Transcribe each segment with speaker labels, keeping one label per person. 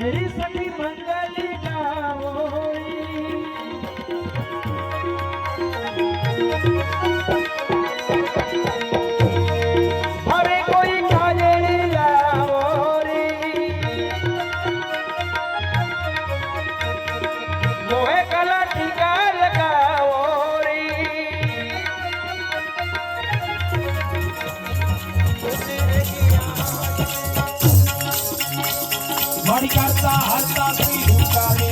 Speaker 1: मेरी
Speaker 2: મારી કાળતા હાલતા શ્રી હુંકારે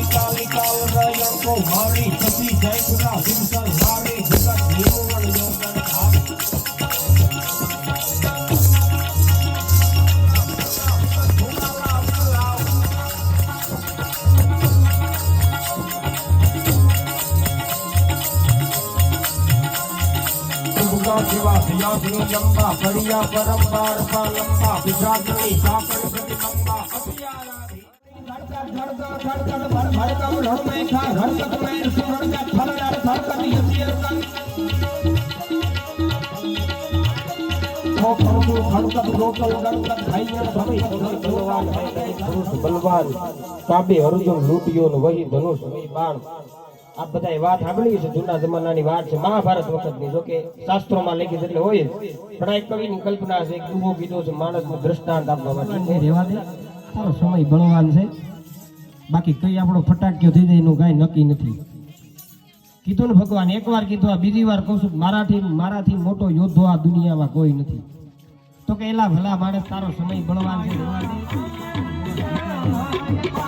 Speaker 2: ગણકત ભાઈયર ભવે બલવાન કાબે અર્જુન લૂટ્યો વહી ધનુષ બાણ. આ બધા વાત સાંભળી છે, જૂના જમાનાની વાત છે, મહાભારત વખતની જો કે શાસ્ત્રોમાં લખી એટલે હોય પણ એક કવિની કલ્પના છે, એક કીધો છે, માણસનું દ્રષ્ટાંત આપવા માટે.
Speaker 1: રેવા દે તારો સમય બળવાન છે. બાકી કઈ આપણો ફટાક્યો થઈ જાય એનું કાંઈ નક્કી નથી. કીધું ને ભગવાન, એકવાર કીધું, આ બીજી વાર કહું છું, મારાથી મારાથી મોટો યોદ્ધો આ દુનિયામાં કોઈ નથી. તો કે એલા ભલા માણસ તારો સમય બળવાન છે. રેવા દે.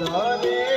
Speaker 3: છે